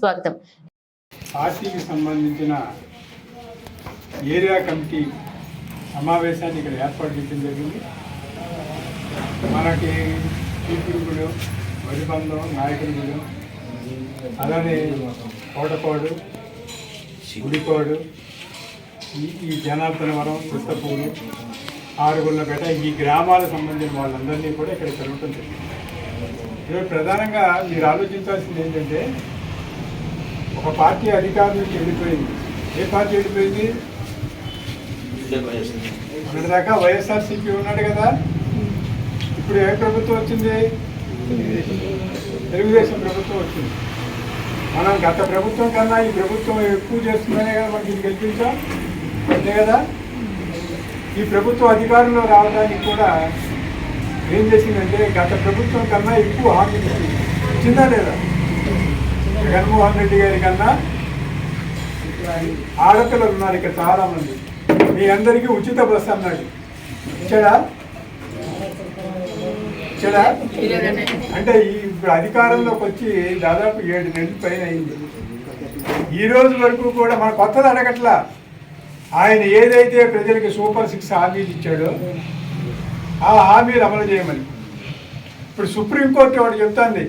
స్వాగతం పార్టీకి సంబంధించిన ఏరియా కమిటీ సమావేశాన్ని ఇక్కడ ఏర్పాటు చేయడం జరిగింది. మనకి చీపురుగుడు వరిబంధం నాయకుడు అలానే కోటపాడు గుడిపాడు ఈ జనార్దనవరం జనార్దనవరం ఆరుగుళ్ళ ఆరుగుళ్ళపేట ఈ గ్రామాలకు సంబంధించిన వాళ్ళందరినీ కూడా ఇక్కడ తిరగటం జరిగింది. ఈరోజు ప్రధానంగా మీరు ఆలోచించాల్సింది ఏంటంటే ఒక పార్టీ అధికారం నుంచి వెళ్ళిపోయింది ఏ పార్టీ వెళ్ళిపోయింది మొన్నటిదాకా వైఎస్ఆర్సీపీ ఉన్నాడు కదా. ఇప్పుడు ఏ ప్రభుత్వం వచ్చింది? తెలుగుదేశం ప్రభుత్వం వచ్చింది. మనం గత ప్రభుత్వం కన్నా ఈ ప్రభుత్వం ఎక్కువ చేస్తుందనే కదా మనకి ఇది గెలిపించాం. అంతే కదా? ఈ ప్రభుత్వం అధికారంలో రావడానికి కూడా ఏం చేసిందంటే గత ప్రభుత్వం కన్నా ఎక్కువ హామీ ఇచ్చింది. ఇచ్చిందా లేదా? జగన్మోహన్ రెడ్డి గారి కన్నా ఆడపిల్లలు ఉన్నారు ఇక్కడ చాలా మంది మీ అందరికీ ఉచిత బస్సు అన్నాడు. ఇచ్చాడా? ఇచ్చాడా? అంటే ఇప్పుడు అధికారంలోకి వచ్చి దాదాపు ఏడు నెలల పైన అయింది. ఈ రోజు వరకు కూడా మన కొత్తది అడగట్లా. ఆయన ఏదైతే ప్రజలకి సూపర్ సిక్స్ హామీలు ఇచ్చాడో ఆ హామీలు అమలు చేయమని. ఇప్పుడు సుప్రీంకోర్టు ఒకటి చెప్తాంది.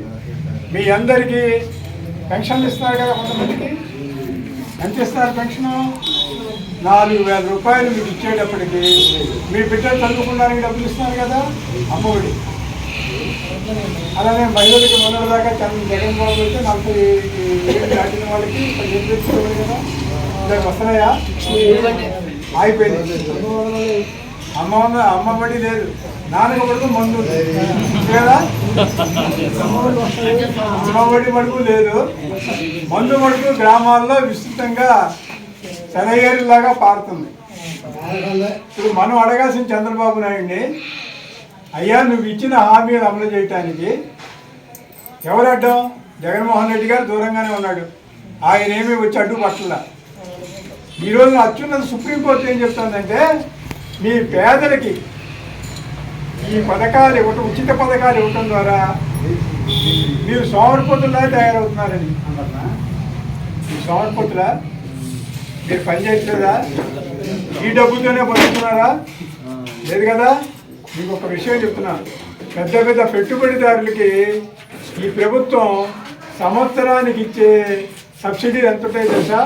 మీ అందరికీ పెన్షన్లు ఇస్తున్నారు కదా కొంతమందికి. ఎంత ఇస్తారు పెన్షన్? నాలుగు వేల రూపాయలు మీకు ఇచ్చేటప్పటికి మీ బిడ్డలు చదువుకోవడానికి డబ్బులు ఇస్తున్నారు కదా? అమ్మఒడి. అలానే మహిళలకి మొన్నటిదాకా తన జగన్ బాబు అయితే నలభై ఏళ్ళు దాటిన వాళ్ళకి పదిహేను వేలు కదా. ఇలాగ వస్తున్నాయా? అయిపోయింది. అమ్మ అమ్మబడి అమ్మ బడి లేదు. నాన్న పడుకు మందు ఉంది. కదా మడుగు లేదు. మందు మడుగు గ్రామాల్లో విస్తృతంగా శనగేరులాగా పారుతుంది. ఇప్పుడు మనం అడగాల్సిన చంద్రబాబు నాయుడిని అయ్యా నువ్వు ఇచ్చిన హామీలు అమలు చేయటానికి ఎవరు అడ్డం? జగన్మోహన్ రెడ్డి గారు దూరంగానే ఉన్నాడు. ఆయన ఏమీ వచ్చి అడ్డు పట్టల ఈరోజు అత్యున్నత సుప్రీంకోర్టు ఏం చెప్తుందంటే మీ పేదలకి ఈ పథకాలు ఇవ్వటం ఉచిత పథకాలు ఇవ్వటం ద్వారా మీరు సోమరిపోతులా తయారవుతున్నారని అంటారా ఈ సోమరిపోతులా? మీరు పనిచేయట్లేదా ఈ డబ్బుతోనే బతుకుతున్నారా? లేదు కదా? మీకు ఒక విషయం చెప్తున్నాను పెద్ద పెద్ద పెట్టుబడిదారులకి ఈ ప్రభుత్వం సంవత్సరానికి ఇచ్చే సబ్సిడీ ఎంత ఉంటాయి తెలుసా?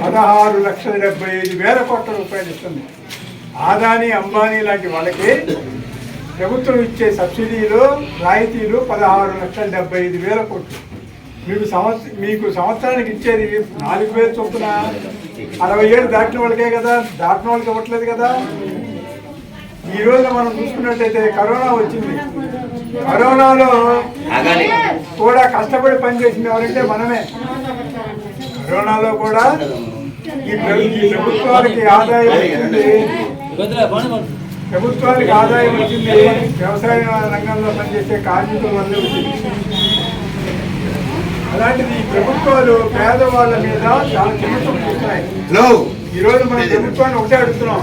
పదహారు లక్షల డెబ్బై ఐదు వేల కోట్ల రూపాయలు ఇస్తుంది. ఆదాని అంబానీ లాంటి వాళ్ళకి ప్రభుత్వం ఇచ్చే సబ్సిడీలు రాయితీలు పదహారు లక్షల డెబ్బై ఐదు వేల కోట్లు. మీకు సంవత్సరం మీకు సంవత్సరానికి ఇచ్చేది నాలుగు వేలు చొప్పున అరవై ఏళ్ళు దాటిన వాళ్ళకే కదా దాటిన వాళ్ళకి ఇవ్వట్లేదు కదా. ఈ రోజు మనం చూసుకున్నట్టయితే కరోనా వచ్చింది. కరోనాలో కూడా కష్టపడి పనిచేసింది ఎవరంటే మనమే. కరోనాలో కూడా ఈ ప్ర- ఈ ప్రభుత్వానికి ఆదాయం వచ్చింది ప్రభుత్వానికి ఆదాయం వచ్చింది వ్యవసాయ రంగంలో పనిచేసే కార్మికుల వల్లే వచ్చింది. అలాంటిది ప్రభుత్వాలు పేదవాళ్ళ మీద చాలా చిన్న చూపు చూస్తున్నాయి ఈ రోజు మన ప్రభుత్వాన్ని ఒకటే అడుగుతున్నాం.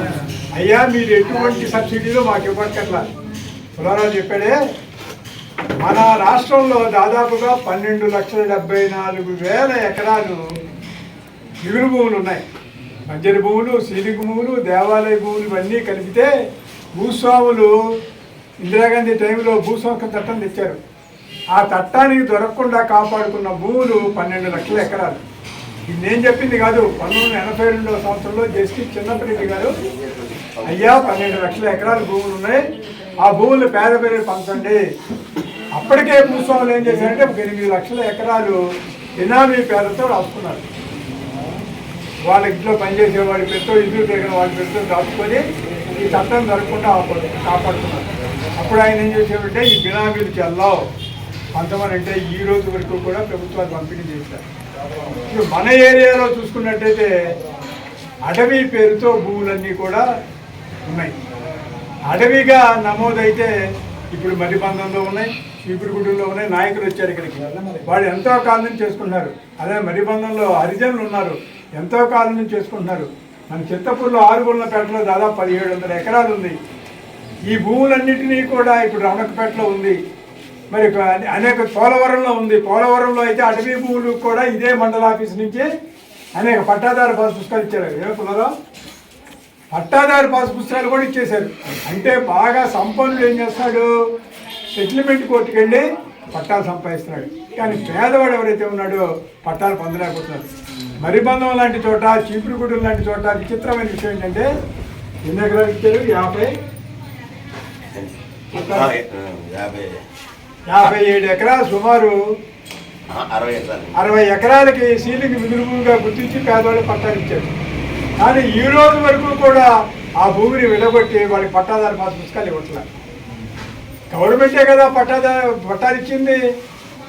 అయ్యా మీరు ఎటువంటి సబ్సిడీలు మాకు ఇవ్వక్కర్లా. పురారావు చెప్పాడే మన రాష్ట్రంలో దాదాపుగా పన్నెండు లక్షల డెబ్బై నాలుగు వేల ఎకరాలు మిగులు భూములు ఉన్నాయి. మధ్యరి భూములు సీలింగ్ భూములు దేవాలయ భూములు ఇవన్నీ కలిపితే భూస్వాములు ఇందిరాగాంధీ టైంలో భూస్వామిక చట్టం తెచ్చారు. ఆ చట్టానికి దొరకకుండా కాపాడుకున్న భూములు పన్నెండు లక్షల ఎకరాలు. ఇది నేను చెప్పింది కాదు పంతొమ్మిది వందల ఎనభై రెండవ సంవత్సరంలో జస్టిస్ చిన్నప్పరెడ్డి గారు అయ్యా పన్నెండు లక్షల ఎకరాల భూములు ఉన్నాయి ఆ భూములు పేద పేరు పంచండి. అప్పటికే భూస్వాములు ఏం చేశారంటే ఎనిమిది లక్షల ఎకరాలు ఇనామీ పేదతో రాసుకున్నారు. వాళ్ళ ఇంట్లో పనిచేసే వాడి పెద్ద ఇల్లు తిరిగిన వాడి పేరుతో దాచుకొని ఈ చట్టం జరగకుండా కాపాడుతున్నారు. అప్పుడు ఆయన ఏం చేసేవంటే ఈ బినామీలు చెల్లవు. కొంతమంది అంటే ఈ రోజు వరకు కూడా ప్రభుత్వాలు పంపిణీ చేశారు. ఇప్పుడు మన ఏరియాలో చూసుకున్నట్టయితే అటవీ పేరుతో భూములన్నీ కూడా ఉన్నాయి. అడవిగా నమోదైతే ఇప్పుడు మరిబంధంలో ఉన్నాయి చీపురుగుడ్డులో ఉన్నాయి నాయకులు వచ్చారు ఇక్కడికి. వాళ్ళు ఎంతో కాలం నుంచి చేసుకుంటున్నారు. అదే మరిబంధంలో హరిజనులు ఉన్నారు ఎంతో కాలం నుంచి చేసుకుంటున్నారు. మన చిత్తపూర్లో ఆరుగుళ్ళపేటలో దాదాపు పదిహేడు వందల ఎకరాలు ఉంది. ఈ భూములన్నింటినీ కూడా ఇప్పుడు రమణకపేటలో ఉంది. మరి అనేక పోలవరంలో ఉంది. పోలవరంలో అయితే అటవీ భూములు కూడా ఇదే మండల ఆఫీస్ నుంచి అనేక పట్టాదారు పాస్ పుస్తకాలు ఇచ్చారు ఏ కులరా పట్టాదారు పాస్ పుస్తకాలు కూడా ఇచ్చేశారు. అంటే బాగా సంపన్నులు ఏం చేస్తాడు సెటిల్మెంట్ కోర్టుకు వెళ్ళి పట్టాలు సంపాదిస్తున్నాడు. కానీ పేదవాడు ఎవరైతే ఉన్నాడో పట్టాలు పొందలేకపోతున్నాడు మరిబంధం లాంటి చోట చీపురుగూడెం లాంటి చోట విచిత్రమైన విషయం ఏంటంటే ఎన్ని ఎకరాలు ఇచ్చారు? యాభై? యాభై ఏడు ఎకరాలు సుమారు అరవై ఎకరాలు. అరవై ఎకరాలకి సీలింగ్ మిగులుగా గుర్తించి పేదవాళ్ళు పట్టాలు ఇచ్చారు కానీ ఈ రోజు వరకు కూడా ఆ భూమిని విడగొట్టి వాళ్ళకి పట్టాదారు పాస్ పుస్తకాలు ఇవ్వట్లేదు గవర్నమెంటే కదా పట్టాదారు పట్టాలు ఇచ్చింది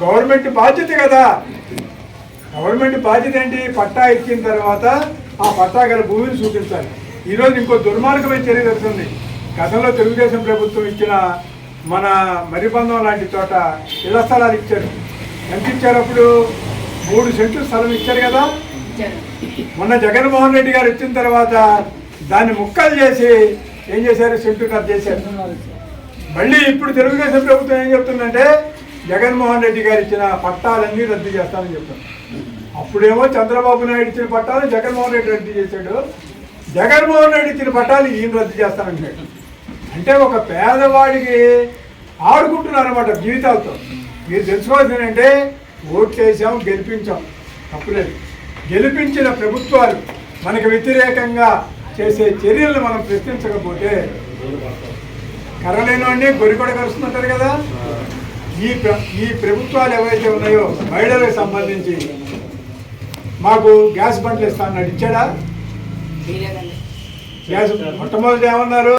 గవర్నమెంట్ బాధ్యత కదా. గవర్నమెంట్ బాధ్యత ఏంటి? పట్టా ఇచ్చిన తర్వాత ఆ పట్టా గల భూమిని చూపించాలి ఈరోజు ఇంకో దుర్మార్గమైన చర్య జరుగుతుంది. గతంలో తెలుగుదేశం ప్రభుత్వం ఇచ్చిన మన మరిబంధం లాంటి చోట ఇళ్ళ స్థలాలు ఇచ్చారు. ఎంత ఇచ్చారు అప్పుడు? మూడు సెంట్లు స్థలం ఇచ్చారు కదా. మొన్న జగన్మోహన్ రెడ్డి గారు ఇచ్చిన తర్వాత దాన్ని ముక్కలు చేసి ఏం చేశారు? సెంటు కట్ చేశారు. మళ్ళీ ఇప్పుడు తెలుగుదేశం ప్రభుత్వం ఏం చెప్తుందంటే జగన్మోహన్ రెడ్డి గారు ఇచ్చిన పట్టాలన్నీ రద్దు చేస్తానని చెప్తాను అప్పుడేమో చంద్రబాబు నాయుడు ఇచ్చిన పట్టాలు జగన్మోహన్ రెడ్డి రద్దు చేశాడు. జగన్మోహన్ రెడ్డి ఇచ్చిన పట్టాలు ఈయన రద్దు చేస్తానంటాడు అంటే ఒక పేదవాడికి ఆడుకుంటున్నారు అనమాట జీవితాలతో. మీరు తెలుసుకోవాల్సిందంటే ఓట్లు వేసాం గెలిపించాం. తప్పులేదు గెలిపించిన ప్రభుత్వాలు మనకు వ్యతిరేకంగా చేసే చర్యలను మనం ప్రశ్నించకపోతే కర్రలేనివాడిని గొరి కూడా కలుస్తుంటారు కదా? ఈ ప్ర- ఈ ప్రభుత్వాలు ఎవరైతే ఉన్నాయో మహిళలకు సంబంధించి మాకు గ్యాస్ బండ్లు ఇస్తానన్నాడు. ఇచ్చాడా? గ్యాస్ మొట్టమొదటి ఏమన్నారు?